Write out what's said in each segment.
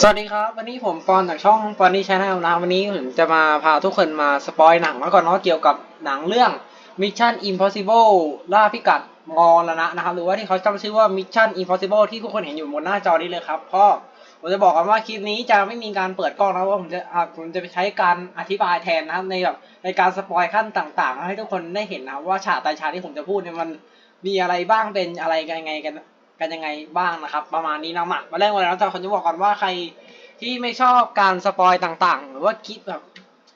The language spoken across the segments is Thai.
สวัสดีครับ วันนี้ผมปอนจากช่องปอนนี่ชาแนลนะวันนี้ผมจะมาพาทุกคนมาสปอยหนังมาก่อนเนาะเกี่ยวกับหนังเรื่อง Mission Impossible ล่าพิกัดมอระนะนะครับ หรือว่าที่เขาจำชื่อว่า Mission Impossible ที่ทุกคนเห็นอยู่บนหน้าจอนี้เลยครับเพราะผมจะบอกกันว่าคลิปนี้จะไม่มีการเปิดกล้องนะว่าผมจะผมจะไปใช้การอธิบายแทนนะครับในแบบในการสปอยขั้นต่าง ๆ ให้ทุกคนได้เห็นนะว่าฉากแต่ฉากที่ผมจะพูดเนี่ยมันมีอะไรบ้างเป็นอะไรกันยังไงกัน กันยังไงบ้างนะครับ ประมาณนี้นะมามาเริ่มกันเลยนะแต่คนจะบอกก่อนว่าใครที่ไม่ชอบการสปอยต่างๆ หรือว่าคิดแบบ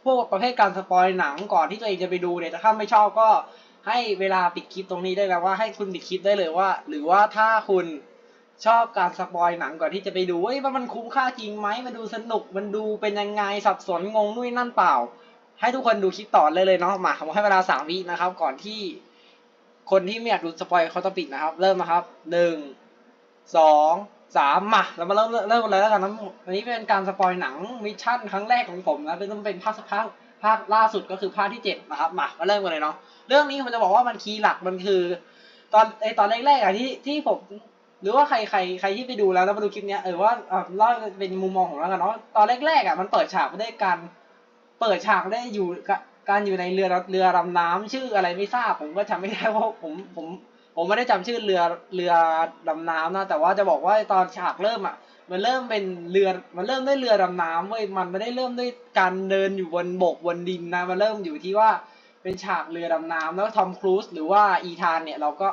พวกประเภทการสปอยหนังก่อนที่ตัวเองจะไปดูเนี่ยถ้าไม่ชอบก็ให้เวลาปิดคลิปตรงนี้ได้แล้วว่าให้คุณปิดคลิปได้เลยว่า หรือว่าถ้าคุณชอบการสปอยหนังก่อนที่จะไปดูว่ามันคุ้มค่าจริงไหมมันดูสนุกมันดูเป็นยังไงสับสนงงนู่นนั่นเปล่า ให้ทุกคนดูคลิปต่อเลยเลยเนาะมาผมให้เวลาสามวินะครับ ก่อนที่ คนที่ไม่อยากดูสปอยเขาต้องปิดนะครับ เริ่มนะครับหนึ่งสองสามมาเรามาเริ่มเริ่มกันเลยแล้วกันนะอันนี้เป็นการสปอยหนังมิชชั่นครั้งแรกของผมนะเป็นต้องเป็นภาคภาคภาคล่าสุดก็คือภาคที่เจ็ดนะครับมามาเริ่มกันเลยเนาะเรื่องนี้ผมจะบอกว่ามันคีย์หลักมันคือ ตอนไอตอนแรกๆอะที่ที่ผมหรือว่าใครใครใครที่ไปดูแล้วแล้วมาดูคลิปเนี้ยเออว่าอะเล่าเป็นมุมมองของเรากันเนาะตอนแรกๆอะมันเปิดฉากมาด้วยการเปิดฉากได้อยู่ การอยู่ในเรือเรือดำน้ำชื่ออะไรไม่ทราบ ผมก็จำไม่ได้เพราะผมผม ผมไม่ได้จำชื่อเรือเรือดำน้ำนะแต่ว่าจะบอกว่าตอนฉากเริ่มอะ มันเริ่มเป็นเรือมันเริ่มด้วยเรือดำน้ำเว้ยมันไม่ได้เริ่มด้วยการเดินอยู่บนบกบนดินนะมันเริ่มอยู่ที่ว่าเป็นฉากเรือดำน้ำแล้วทอมครูซหรือว่าอีธานเนี่ยเราก็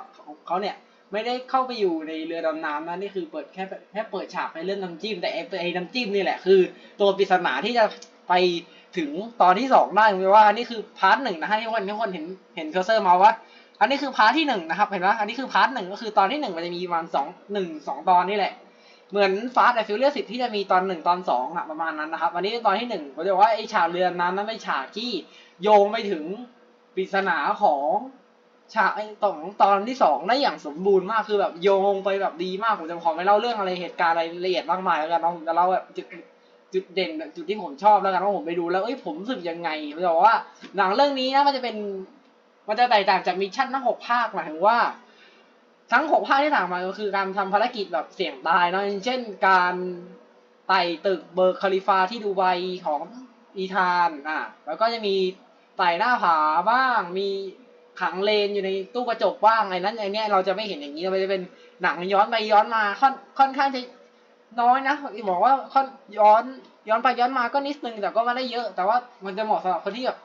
เขาเนี่ยไม่ได้เข้าไปอยู่ในเรือดำน้ำนะนี่คือเปิดแค่แค่เปิดฉากในเรื่องน้ำจิ้มแต่ไอ้ไอ้น้ำจิ้มนี่แหละคือ ตัวปริศนาที่จะไป ถึงตอนที่สองได้ผมว่าอันนี้คือพาร์ทหนึ่งนะฮะที่คนที่คนเห็นเห็นเคอร์เซอร์มาว่า อันนี้คือพาร์ทที่หนึ่งนะครับเห็นไหมอันนี้คือพาร์ทหนึ่งก็คือตอนที่หนึ่งมันจะมีประมาณสองหนึ่งสองตอนนี่แหละ เหมือนฟาสต์แอนฟิวเรียสิที่จะมีตอนหนึ่งตอนสองอะประมาณนั้นนะครับ อันนี้ตอนที่หนึ่งผมจะบอกว่าไอฉากเรือนั้นนั้นเป็นฉากที่โยงไปถึงปริศนาของฉากไอตอนตอนที่สองได้อย่างสมบูรณ์มากคือแบบโยงไปแบบดีมากผมจะขอไม่เล่าเรื่องอะไรเหตุการณ์อะไรละเอียดมากมายแล้วกันเนาะผมจะเล่าแบบ จุดเด่นจุดที่ผมชอบแล้วกันว่าผมไปดูแล้วเอ้ยผมรู้สึกยังไงผมจะบอกว่าหนังเรื่องนี้นะมันจะเป็น มันจะแตกต่างจากมิชชั่นทั้งหกภาคหมายถึงว่า ทั้งหกภาคที่ต่างมาก็คือการทำภารกิจแบบเสี่ยงตายเนาะเช่นการไต่ตึกเบอร์คาลิฟาที่ดูไบของอีธานอะแล้วก็จะมีไต่หน้าผาบ้าง มีขังเลนอยู่ในตู้กระจกบ้างไอ้นั้นไอ้นี้เราจะไม่เห็นอย่างนี้เราจะเป็นหนังย้อนไปย้อนมาค่อนค่อนข้างจะ น้อยนะบอกว่าค่อนย้อนย้อนไปย้อนมาก็นิดนึงแต่ก็ไม่ได้เยอะ แต่ว่ามันจะเหมาะสำหรับคนที่แบบ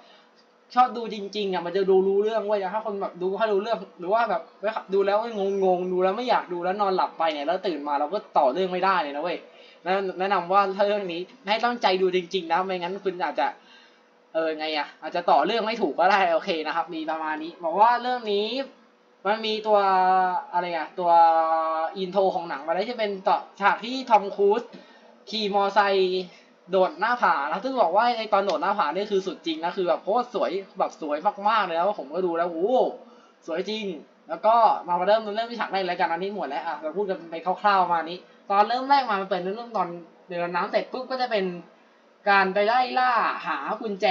ชอบดูจริงๆอะมันจะดูรู้เรื่องเว้ยถ้าคนแบบดูให้รู้เรื่องหรือว่าแบบดูแล้วงงงๆดูแล้วไม่อยากดูแล้วนอนหลับไปเนี่ยแล้วตื่นมาเราก็ต่อเรื่องไม่ได้เลยนะเว้ยแนะแนะนำว่าถ้าเรื่องนี้ให้ตั้งใจดูจริง ๆ นะไม่งั้นคุณอาจจะ เออไงอะ อาจจะต่อเรื่องไม่ถูกก็ได้โอเคนะครับ มีประมาณนี้บอกว่าเรื่องนี้ มันมีตัวอะไรอะตัวอินโทรของหนังมาได้ที่เป็นต่อฉากที่ทอมครูซขี่มอไซค์โดดหน้าผาแล้วซึ่งบอกว่าไอตอนโดดหน้าผานี่คือสุดจริงนะคือแบบโคตรสวยแบบสวยมากๆเลยแล้วผมก็ดูแล้วโอ้สวยจริง แล้วก็มาเริ่มเริ่มที่ฉากแรกรายการอันนี้หมดแล้วอะเราพูดกันไปคร่าวๆมานี้ ตอนเริ่มแรกมามันเปิดเรื่องตอนเดินน้ำเสร็จปุ๊บก็จะเป็นการไปไล่ล่าหากุญแจ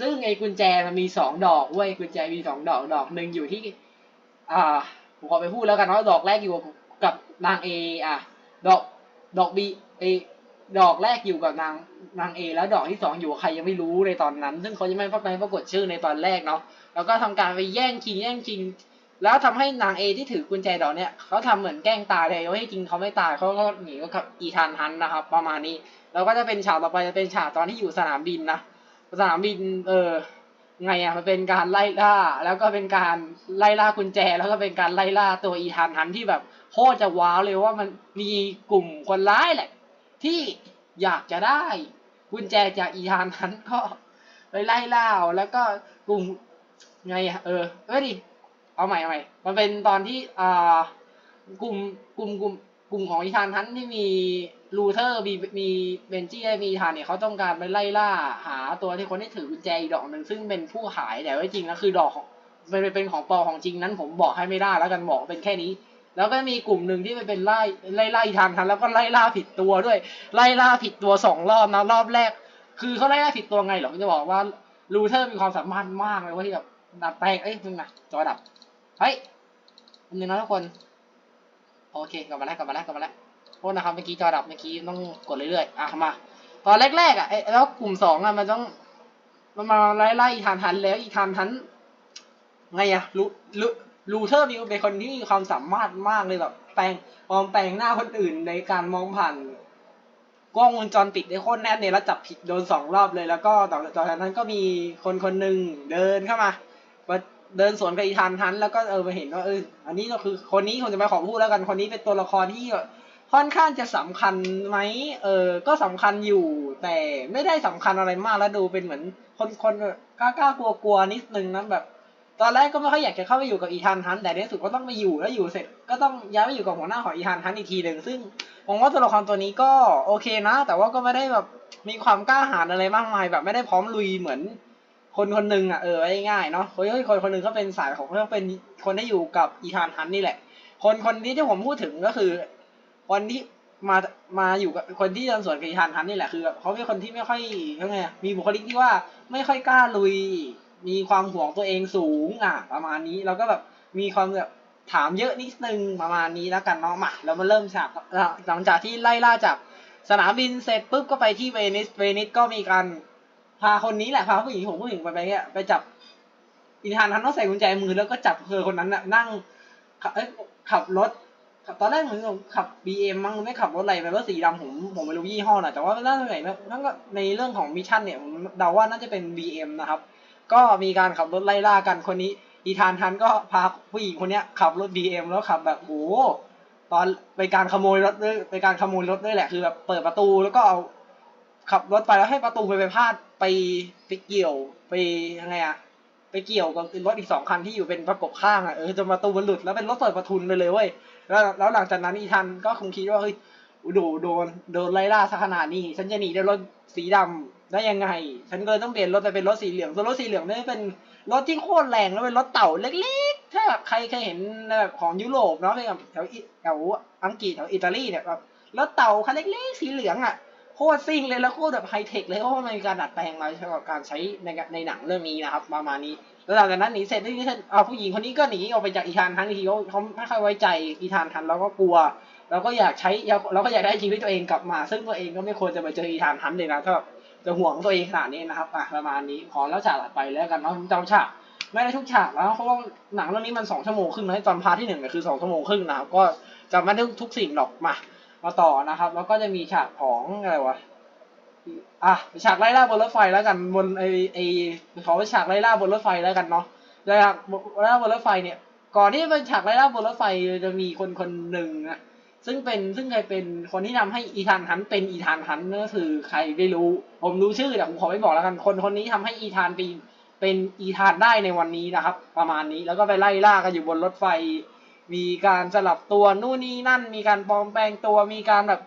ซึ่งไอ้กุญแจมันมีสองดอกเว้ยกุญแจมีสองดอกดอกหนึ่งอยู่ที่ อ่าผมขอไปพูดแล้วกันว่าดอกแรกอยู่กับนางเออะดอกดอกบีเอดอกแรกอยู่กับนางนางเอแล้วดอกที่สองอยู่กับใครยังไม่รู้ในตอนนั้น ซึ่งเขายังไม่ไม่ปรากฏชื่อในตอนแรกเนาะแล้วก็ทำการไปแย่งชิงแย่งชิงแล้วทำให้นางเอที่ถือกุญแจดอกเนี้ยเขาทำเหมือนแกล้งตายเลยว่าให้จริงเขาไม่ตายเขาก็หนีกับอีธานฮันนะครับ ประมาณนี้ แล้วก็จะเป็นฉากต่อไปจะเป็นฉากตอนที่อยู่สนามบินนะสนามบินเออ ไงอะมันเป็นการไล่ล่า แล้วก็เป็นการไล่ล่ากุญแจ แล้วก็เป็นการไล่ล่าตัวอีธานฮันที่แบบโคตรจะว้าวเลยว่ามันมีกลุ่มคนร้ายแหละ ที่อยากจะได้กุญแจจากอีธานฮันก็ไปไล่ล่าแล้วก็กลุ่มไงอะเออเอ้ยดิเอาใหม่เอาใหม่มันเป็นตอนที่อ่ากลุ่มกลุ่มกลุ่มกลุ่มของอีธานฮันที่มี ลูเทอร์มีมีเบนจี้มีอีธานเนี่ยเขาต้องการไปไล่ล่าหาตัวที่คนที่ถือกุญแจอีกดอกหนึ่งซึ่งเป็นผู้ขายแต่ว่าจริงแล้วคือดอกของเป็นเป็นของปลอมของจริงนั้นผมบอกให้ไม่ได้แล้วกันบอกเป็นแค่นี้ แล้วก็มีกลุ่มหนึ่งที่ไปเป็นไล่ไล่ไล่อีธานฮันแล้วก็ไล่ล่าผิดตัวด้วย ไล่ล่าผิดตัวสองรอบนะรอบแรก คือเขาไล่ล่าผิดตัวไงหรอผมจะบอกว่าลูเทอร์มีความสามารถมากเลยว่าที่แบบดัดแปลงเอ้ยมึงนะจอดับเฮ้ยอันนึงนะทุกคนโอเคกลับมาแล้วกลับมาแล้วกลับมาแล้ว ษนะครับเมื่อกี้จอดับเมื่อกี้ต้องกดเรื่อยๆอะมา ตอนแรกๆอะแล้วกลุ่มสองอะมันต้อง มันมาไล่ไล่อีธานทันแล้วอีธานทันไงอะลูลูลูเทอร์มิวเป็นคนที่มีความสามารถมากเลยแบบ แปลงปลอมแปลงหน้าคนอื่นในการมองผ่านกล้องวงจรปิดได้โคตรแน่นเลยแล้วจับผิดโดนสองรอบเลย แล้วก็ต่อจากนั้นก็มีคนคนหนึ่งเดินเข้ามามาเดินสวนกับอีธานทันแล้วก็เออมาเห็นว่าเอออันนี้ก็คือคนนี้ผมจะไม่ขอพูดแล้วกันคนนี้เป็นตัวละครที่ ค่อนข้างจะสำคัญไหมเออ ก็สำคัญอยู่ แต่ไม่ได้สำคัญอะไรมากแล้วดูเป็นเหมือน คนคนกล้ากล้ากลัวกลัวๆนิดนึงนะแบบ ตอนแรกก็ไม่ค่อยอยากจะเข้าไปอยู่กับอีธานฮันแต่ในที่สุดก็ต้องไปอยู่แล้วอยู่เสร็จ ก็ต้องย้ายไปอยู่กับหัวหน้าของอีธานฮันอีกทีหนึ่งซึ่งผมว่าตัวละครตัวนี้ก็โอเคนะ แต่ว่าก็ไม่ได้แบบมีความกล้าหาญอะไรมากมายแบบไม่ได้พร้อมลุยเหมือน คนคนหนึ่งอะเออง่ายๆเนาะเฮ้ยคนคนหนึ่งเขาเป็นสายของเขาเป็นคนที่อยู่กับอีธานฮันนี่แหละ คนคนนี้ที่ผมพูดถึงก็คือ คนที่มามาอยู่กับคนที่เดินสวนกับอีธานฮันนี่แหละคือแบบเขาเป็นคนที่ไม่ค่อยเขาไงมีบุคลิกที่ว่าไม่ค่อยกล้าลุย มีความห่วงตัวเองสูงอะ ประมาณนี้แล้วก็แบบมีความแบบถามเยอะนิดนึงประมาณนี้แล้วกันเนาะมาเรามาเริ่มฉากหลังจากที่ไล่ล่าจากสนามบินเสร็จปุ๊บก็ไปที่เวนิสเวนิสก็มีการพาคนนี้แหละพาผู้หญิงผมผู้หญิงไปไปเนี่ยไปจับอีธานฮันต้องใส่กุญแจมือแล้วก็จับเธอคนนั้นน่ะนั่งขับเอ้ยขับรถ ตอนแรกเหมือนกับขับ BM มั้งไม่ขับรถอะไรไปรถสีดำผมผมไม่รู้ยี่ห้อน่ะแต่ว่าน่าจะไหนนะนั่นก็ในเรื่องของมิชชั่นเนี่ยผมเดาว่าน่าจะเป็น BM นะครับ ก็มีการขับรถไล่ล่ากันคนนี้ อีธานทันก็พาผู้หญิงคนเนี้ยขับรถ BM แล้วขับแบบโอ้ตอนไปการขโมยรถด้วยไปการขโมยรถด้วยแหละคือแบบเปิดประตูแล้วก็เอาขับรถไปแล้วให้ประตูไปไปพาดไปไปเกี่ยวไปยังไงอะ เกี่ยวกับรถอีกสองคันที่อยู่เป็นประกบข้างอะเออจนประตูมันหลุดแล้วเป็นรถเปิดประทุนไปเลยเว้ยแล้วแล้วหลังจากนั้นอีทันก็คงคิดว่าเฮ้ยโดนโดนโดนไล่ล่าซะขนาดนี้ ฉันจะหนีด้วยรถสีดำได้ยังไง ฉันก็เลยต้องเปลี่ยนรถไปเป็นรถสีเหลืองส่วนรถสีเหลืองนี่เป็นรถที่โคตรแรงแล้วเป็นรถเต่าเล็กๆ ถ้าใครเคยเห็นแบบของยุโรปเนาะแบบแถวอิแถวอังกฤษแถวอิตาลีเนี่ยแบบรถเต่าคันเล็กๆสีเหลืองอะ โคตรซิ่งเลยแล้วโคตรแบบไฮเทคเลยเพราะว่ามันมีการดัดแปลงมาสำหรับการใช้ในในหนังเรื่องนี้นะครับ ประมาณนี้แล้วหลังจากนั้นหนีเสร็จนี่เสร็จเอาผู้หญิงคนนี้ก็หนีออกไปจากอีธานทันทีเขาเขาไม่ค่อยไว้ใจอีธานทันแล้วก็กลัวแล้วก็อยากใช้เราก็อยากได้ชีวิตตัวเองกลับมา ซึ่งตัวเองก็ไม่ควรจะมาเจออีธานทันเลยนะถ้าจะห่วงตัวเองขนาดนี้นะครับอะประมาณนี้ขอแล้วฉากถัดไปแล้วกันเนาะจำฉากไม่ได้ทุกฉากแล้วเพราะว่าหนังเรื่องนี้มันสองชั่วโมงครึ่งนะตอนพาร์ทที่หนึ่งเนี่ยคือสองชั่วโมงครึ่งนะครับก็จำไม่ได้ทุกสิ่งหรอกมา มาต่อนะครับ แล้วก็จะมีฉากของอะไรวะอะฉากไล่ล่าบนรถไฟแล้วกันบนไอไอขอเป็นฉากไล่ล่าบนรถไฟแล้วกันเนาะแล้วไล่ล่าบนรถไฟเนี่ย ก่อนที่จะเป็นฉากไล่ล่าบนรถไฟจะมีคนคนหนึ่งนะซึ่งเป็นซึ่งใครเป็นคนที่ทำให้อีธานฮันเป็นอีธานฮันก็คือใครไม่รู้ ผมรู้ชื่อแต่ผมขอไม่บอกแล้วกัน คนคนนี้ทำให้อีธานเป็นเป็นอีธานได้ในวันนี้นะครับ ประมาณนี้แล้วก็ไปไล่ล่ากันอยู่บนรถไฟ มีการสลับตัวนู่นนี่นั่น มีการปลอมแปลงตัวมีการแบบ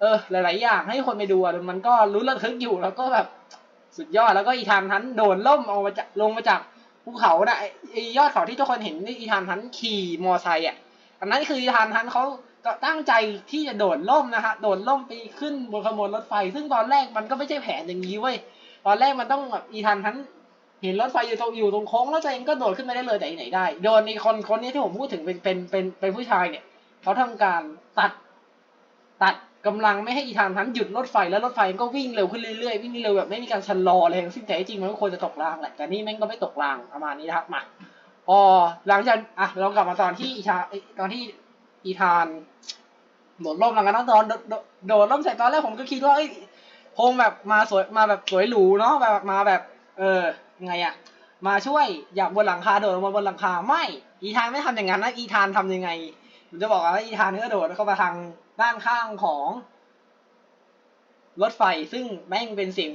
เออ หลาย ๆ อย่างให้คนไปดูมันก็รู้ระทึกอยู่แล้วก็แบบสุดยอดแล้วก็อีธานทันโดนล่มเอามาจากลงมาจากภูเขาน่ะไอ้ไอ้ยอดเขาที่ทุกคนเห็นนี่อีธานทันขี่มอไซค์อะอันนั้นคืออีธานทันเขาตั้งใจที่จะโดดล่มนะฮะโดดล่มไปขึ้นบนขบวนรถไฟ ซึ่งตอนแรกมันก็ไม่ใช่แผนอย่างนี้เว้ยตอนแรกมันต้องแบบอีธานทัน เห็นรถไฟอยู่ตรงอยู่ตรงโค้งแล้วตัวเองก็โดดขึ้นไม่ได้เลยแต่ไหนได้ โดนในคนคนนี้ที่ผมพูดถึงเป็นเป็นเป็นเป็นผู้ชายเนี่ยเขาทำการตัดตัดกำลังไม่ให้อีธานทันหยุดรถไฟแล้วรถไฟก็วิ่งเร็วขึ้นเรื่อยๆวิ่งเร็วแบบไม่มีการชะลออะไรทั้งสิ้นแต่จริงมันก็ควรจะตกรางแหละแต่นี่แม่งก็ไม่ตกรางประมาณนี้นะครับมาพอหลังจากอะเรากลับมาตอนที่อีธาตอนที่อีธานโดดร่มหลังจากนั้นตอนโดดร่มเสร็จตอนแรกผมก็คิดว่าเอ้ยคงแบบมาสวยมาแบบสวยหรูเนาะแบบมาแบบ เออ ไงอะมาช่วยอยากบนหลังคาโดดลงมาบนหลังคาไม่ อีธานไม่ทำอย่างนั้นนะอีธานทำยังไงผมจะบอกว่าอีธานก็โดดเข้ามาทางด้านข้างของรถไฟซึ่งแม่งเป็นเสียง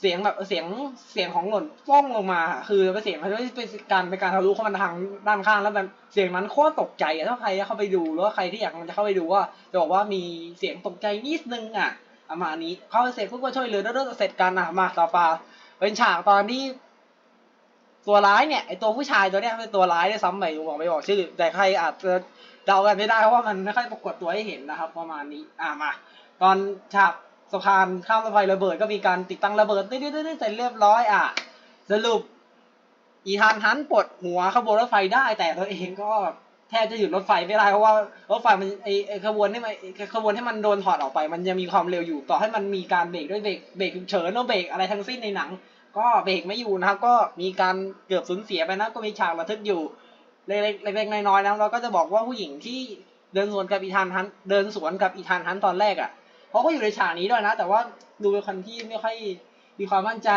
เสียงแบบเสียงเสียงของหล่นฟ้องลงมา คือเป็นเสียงมันไม่เป็นการเป็นการทะลุเข้ามาทางด้านข้างแล้วแบบเสียงนั้นโคตรตกใจอะถ้าใครเข้าไปดูหรือว่าใครที่อยากมันจะเข้าไปดูว่าจะบอกว่ามีเสียงตกใจนิดนึงอะประมาณนี้เข้าไปเสร็จปุ๊บก็ช่วยเหลือแล้วเสร็จกันอะมาต่อไป เป็นฉากตอนที่ตัวร้ายเนี่ยไอตัวผู้ชายตัวเนี้ยเป็นตัวร้ายได้ซ้ำไปผมบอกไม่บอกชื่อ แต่ใครอาจจะเดากันไม่ได้เพราะว่ามันไม่ค่อยปรากฏตัวให้เห็นนะครับ ประมาณนี้อะมา ตอนฉากสะพานข้ามรถไฟระเบิดก็มีการติดตั้งระเบิดตื้อๆๆเสร็จเรียบร้อยอะสรุปอีธานฮันปลดหัวขบวนรถไฟได้แต่ตัวเองก็ ททบจะหยุดรถไฟไม่ได้เพราะว่ารถไฟมันไอไอขบวนที่มันไอ้ขบวนที่มันโดนถอดออกไป มันยังมีความเร็วอยู่ต่อให้มันมีการเบรกด้วยเบรกเบรกฉุกเฉินหรือเบรกอะไรทั้งสิ้นในหนัง ก็เบรกไม่อยู่นะครับก็มีการเกือบสูญเสียไปนะก็มีฉากระทึกอยู่เล็กๆเล็กๆน้อยๆนะเราก็จะบอกว่าผู้หญิงที่เดินสวนกับอีธานฮันเดินสวนกับอีธานฮันตอนแรกอะเขาก็อยู่ในฉากนี้ด้วยนะ แต่ว่าดูเป็นคนที่ไม่ค่อยมีความมั่นใจ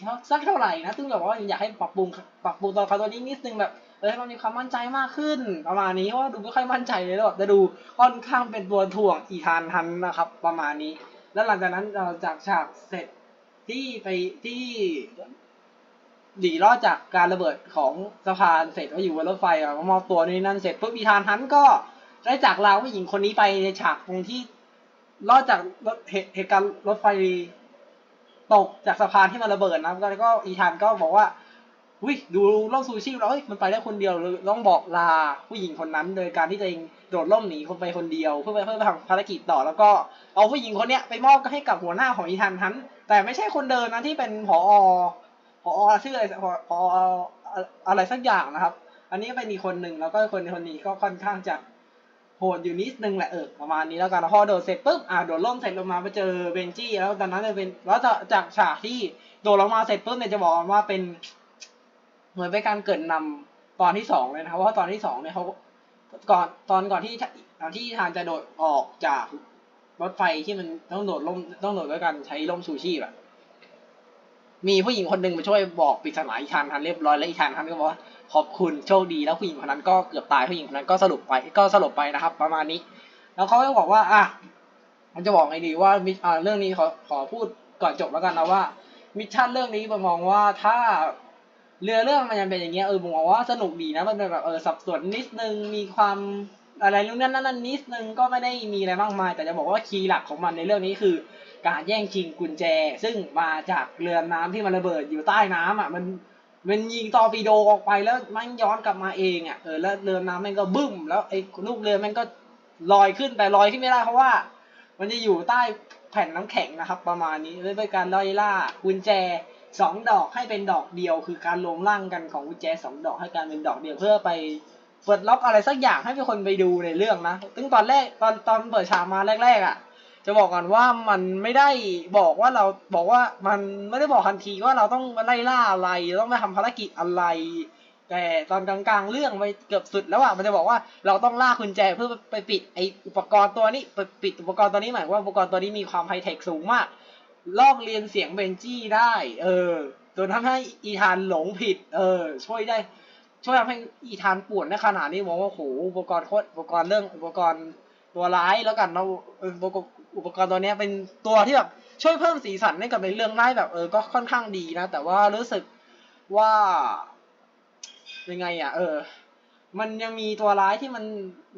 เท่าสักเท่าไหร่นะซึ่งแบบว่าอยากให้ปรับปรุงปรับปรุงตัวละครตัวนี้นิดนึงแบบ เออให้มันมีความมั่นใจมากขึ้น ประมาณนี้เพราะว่าดูไม่ค่อยมั่นใจเลยแล้วแบบจะดูค่อนข้างเป็นตัวถ่วงอีธานฮันนะครับ ประมาณนี้ แล้วหลังจากนั้นเราจากฉากเสร็จที่ไปที่หนีรอดจากการระเบิดของสะพานเสร็จก็อยู่บนรถไฟมอบตัวนี่นั่นเสร็จปุ๊บอีธานฮันก็ได้จากลาผู้หญิงคนนี้ไปในฉากตรงที่รอดจากรถเหตุเหตุการณ์รถไฟตกจากสะพานที่มันระเบิดนะแล้วก็อีธานก็บอกว่า วิดูล่มซูชิแล้วเฮ้ยมันไปได้คนเดียวเลยต้องบอกลาผู้หญิงคนนั้น โดยการที่ตัวเองโดดร่มหนีคนไปคนเดียว เพื่อไปเพื่อทำภารกิจต่อแล้วก็เอาผู้หญิงคนเนี้ยไปมอบให้กับหัวหน้าของอีธานฮันแต่ไม่ใช่คนเดินนะที่เป็นผอพอชื่ออะไรพอออะไรสักอย่างนะครับ อันนี้เป็นอีกคนหนึ่งแล้วก็คนคนนี้ก็ค่อนข้างจะโหดอยู่นิดนึงแหละเออประมาณนี้แล้วกันพอโดดเสร็จปุ๊บอ่าโดดล่มเสร็จลงมาไปเจอเบนจี้แล้วตอนนั้นจะเป็นแล้วจะจากฉากที่โดดลงมาเสร็จปุ๊บเนี่ยจะบอกว่าเป็น เหมือนเป็นการเกิดนำตอนที่สองเลยนะครับว่าตอนที่สองเนี่ยเขาก่อนตอนก่อนที่ตอนที่ทานจะโดดออกจากรถไฟที่มันต้องโดดล่มต้องโดดด้วยกันใช้ล่มชูชีพอะมีผู้หญิงคนหนึ่งมาช่วยบอกปริศนาอีธานทันเรียบร้อยแล้วอีธานทันก็บอกว่าขอบคุณโชคดีแล้วผู้หญิงคนนั้นก็เกือบตายผู้หญิงคนนั้นก็สรุปไปก็สรุปไปนะครับ ประมาณนี้ แล้วเขาก็บอกว่าอะมันจะบอกไงดีว่ามิอ่าเรื่องนี้ขอขอพูดก่อนจบแล้วกันนะว่า มิชชั่นเรื่องนี้ผมมองว่าถ้า เรือเรื่องมันยังเป็นอย่างเงี้ยเออผมมองว่าสนุกดีนะมันเป็นแบบเออสับสนนิดนึงมีความอะไรนู่นนั่นนั่นนิดนึงก็ไม่ได้มีอะไรมากมาย แต่จะบอกว่าคีย์หลักของมันในเรื่องนี้คือ การแย่งชิงกุญแจ ซึ่งมาจากเรือน้ำที่มันระเบิดอยู่ใต้น้ำอะมันมันยิงตอร์ปิโดออกไปแล้วมันย้อนกลับมาเองอะเออแล้วเรือน้ำมันก็บึ้ม แล้วไอ้ลูกเรือมันก็ลอยขึ้นแต่ลอยขึ้นไม่ได้เพราะว่า มันจะอยู่ใต้แผ่นน้ำแข็งนะครับ ประมาณนี้เลยการไล่ล่ากุญแจ สองดอกให้เป็นดอกเดียว คือการรวมร่างกันของกุญแจสองดอกให้การเป็นดอกเดียวเพื่อไปเปิดล็อกอะไรสักอย่างให้เป็นคนไปดูในเรื่องนะซึ่งตอนแรกตอนตอนเปิดฉากมาแรกๆอะ จะบอกก่อนว่ามันไม่ได้บอกว่าเราบอกว่ามันไม่ได้บอกทันทีว่าเราต้องไล่ล่าอะไรต้องไปทำภารกิจอะไร แต่ตอนกลางๆเรื่องไปเกือบสุดแล้วอะมันจะบอกว่าเราต้องล่ากุญแจเพื่อไปปิดไออุปกรณ์ตัวนี้ไปปิดอุปกรณ์ตัวนี้หมายว่าอุปกรณ์ตัวนี้มีความไฮเทคสูงมาก ลอกเรียนเสียงเบนจี้ได้ เออจนทำให้อีธานหลงผิด เออ ช่วยได้ ช่วยทำให้อีธานปวนในขนาดนี้มองว่าโหอุปกรณ์โคตรอุปกรณ์เรื่องอุปกรณ์ตัวร้ายแล้วกันเราอุปกรณ์ตัวเนี้ยเป็นตัวที่แบบช่วยเพิ่มสีสันให้กับในเรื่องได้แบบเออก็ค่อนข้างดีนะ แต่ว่ารู้สึกว่ายังไงอะ เออ มันยังมีตัวร้ายที่มัน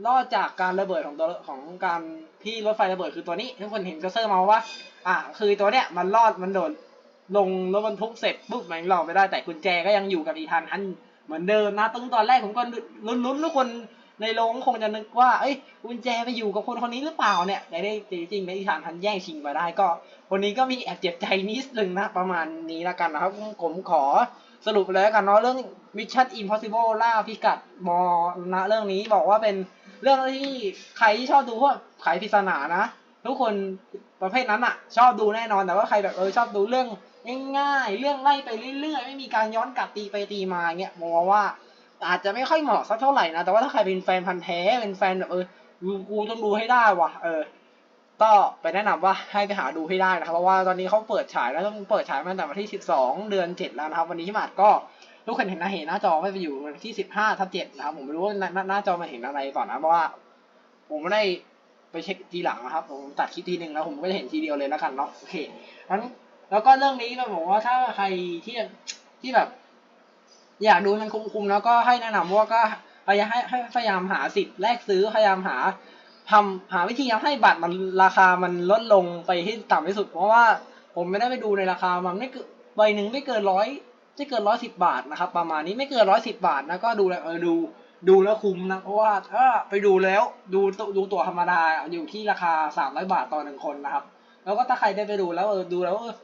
รอดจากการระเบิดของตัวของการที่รถไฟระเบิดคือตัวนี้ทุกคนเห็นกระเซอร์มาว่าอะคือตัวเนี้ยมันรอดมันโดดลงรถบรรทุกเสร็จปุ๊บมันรอดไม่ได้แต่กุญแจก็ยังอยู่กับอีธานฮันเหมือนเดิมนะตั้งตอนแรกผมก็ลุ้นๆทุกคนในโรงคงจะนึกว่าเอ้ยกุญแจไปอยู่กับคนคนนี้หรือเปล่าเนี่ยแต่ได้จริงๆในอีธานฮันแย่งชิงมาได้ก็คนนี้ก็มีแอบเจ็บใจนิดนึงนะประมาณนี้ละกันนะครับผมขอ สรุปแล้วกันเนาะเรื่อง Mission Impossible ล่าพิกัดมอนะเรื่องนี้บอกว่าเป็นเรื่องที่ใครที่ชอบดูพวกไขปริศนานะ ทุกคนประเภทนั้นอะชอบดูแน่นอนแต่ว่าใครแบบเออชอบดูเรื่องง่ายๆเรื่องไล่ไปเรื่อยๆ ไม่มีการย้อนกลับตีไปตีมาเงี้ยมองว่า อาจจะไม่ค่อยเหมาะสักเท่าไหร่นะแต่ว่าถ้าใครเป็นแฟนพันธ์แท้เป็นแฟนแบบเออกูกูต้องดูให้ได้ว่ะเออ ก็ไปแนะนำว่าให้ไปหาดูให้ได้นะครับ เพราะว่าตอนนี้เขาเปิดฉายแล้วต้องเปิดฉายมาตั้งแต่วันที่ 12 เดือน 7 แล้วนะครับ วันนี้ที่มาดก็ทุกคนเห็นหน้าเห็นหน้าจอไม่ไปอยู่วันที่ 15ทับ7นะครับ ผมไม่รู้ว่าหน้าหน้าจอมาเห็นอะไรก่อนนะเพราะว่า ผมไม่ได้ไปเช็คทีหลังนะครับ ผมตัดคลิปทีหนึ่งแล้วผมก็จะเห็นทีเดียวเลยแล้วกันเนาะโอเคงั้นแล้วก็เรื่องนี้ก็บอกว่าถ้าใครที่ที่แบบ อยากดูมันคุ้มๆแล้วก็ให้แนะนำว่าก็พยายามให้พยายามหาสิทธิ์แลกซื้อพยายามหา ทำหาวิธีทำให้บัตรมันราคามันลดลงไปให้ต่ำที่สุด เพราะว่าผมไม่ได้ไปดูในราคามันไม่เกินใบหนึ่งไม่เกินร้อยไม่เกินร้อยสิบบาทนะครับ ประมาณนี้ไม่เกินร้อยสิบบาทนะก็ดูแลเออดูดูแล้วคุ้มนะเพราะว่าถ้าไปดูแล้วดูดูตั๋วธรรมดาอยู่ที่ราคาสามร้อยบาทต่อหนึ่งคนนะครับ แล้วก็ถ้าใครได้ไปดูแล้วเออดูแล้วเออ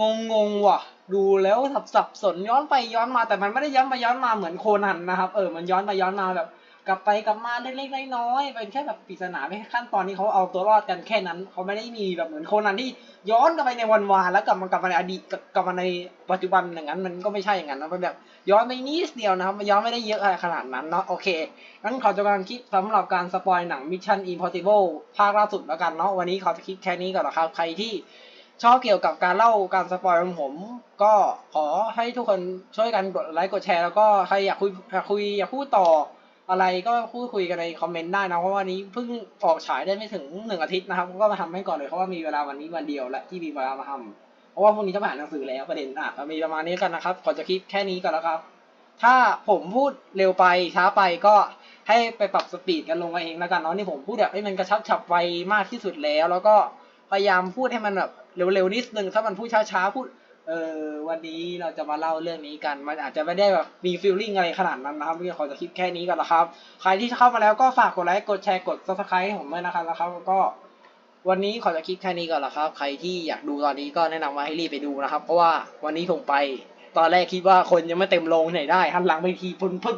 งงงๆว่ะ ดูแล้วสับสับสนย้อนไปย้อนมาแต่มันไม่ได้ย้อนไปย้อนมาเหมือนโคนันนะครับ เออมันย้อนไปย้อนมาแบบ กลับไปกลับมาเล็กๆน้อยๆเป็นแค่แบบปริศนาเป็นแค่ขั้นตอนที่เขาเอาตัวรอดกันแค่นั้นเขาไม่ได้มีแบบเหมือนโคนันที่ย้อนกลับไปในวันวานแล้วกลับมากลับมาในอดีตกลับมาในปัจจุบันอย่างนั้นมันก็ไม่ใช่อย่างนั้นนะเป็นแบบย้อนไปนิดเดียวนะครับย้อนไม่ได้เยอะอะไรขนาดนั้นเนาะโอเคงั้นขอจบการคลิปสำหรับการสปอยหนัง Mission Impossible ภาคล่าสุดแล้วกันเนาะวันนี้ขอจะคลิปแค่นี้ก่อนนะครับใครที่ชอบเกี่ยวกับการเล่าการสปอยของผม ก็ขอให้ทุกคนช่วยกันกดไลค์กดแชร์แล้วก็ใครอยากคุยอยากคุยอยากพูดต่อ อะไรก็พูดคุยกันในคอมเมนต์ได้นะ เพราะว่าวันนี้เพิ่งออกฉายได้ไม่ถึงหนึ่งอาทิตย์นะครับ ก็มาทำให้ก่อนเลยเพราะว่ามีเวลาวันนี้วันเดียวและที่มีเวลามาทำเพราะว่าพรุ่งนี้จะมาอ่านหนังสือแล้วประเด็นอะมีประมาณนี้กันนะครับขอนจะคลิปแค่นี้ก่อนแล้วครับ ถ้าผมพูดเร็วไปช้าไปก็ให้ไปปรับสปีดกันลงมาเองแล้วกันเนาะนี่ผมพูดแบบให้มันกระชับฉับไวมากที่สุดแล้ว แล้วก็พยายามพูดให้มันแบบเร็วๆนิดนึงถ้ามันพูดช้าๆพูด เออวันนี้เราจะมาเล่าเรื่องนี้กัน มันอาจจะไม่ได้แบบมีฟีลลิ่งอะไรขนาดนั้นนะครับพี่ขอจะคลิปแค่นี้ก่อนละครับ ใครที่เข้ามาแล้วก็ฝากกดไลค์กดแชร์กด subscribe ผมด้วยนะครับแล้วครับก็ วันนี้ขอจะคลิปแค่นี้ก่อนละครับ ใครที่อยากดูตอนนี้ก็แนะนำว่าให้รีบไปดูนะครับ เพราะว่าวันนี้ผมไป ตอนแรกคิดว่าคนยังไม่เต็มโรงไหนได้หันหลังไปทีคนเพิ่ง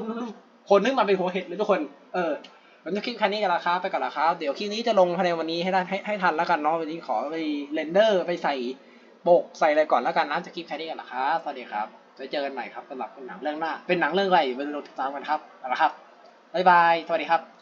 คนนึกมาเป็นหัวเห็ดเลยทุกคน เออวันนี้คลิปแค่นี้กันละครับไปก่อนละครับ เดี๋ยวคลิปนี้จะลงภายในวันนี้ให้ได้ให้ให้ทันแล้วกันเนาะวันนี้ขอไปเรนเดอร์ไปใส่ โปกใส่อะไรก่อนแล้วกันนะจะคลิปแค่นี้กันนะครับสวัสดีครับจะเจอกันใหม่ครับสำหรับหนังเรื่องหน้า เป็นหนังเรื่องอะไรไปดูติดตามกันครับนะครับบ๊ายบายสวัสดีครับ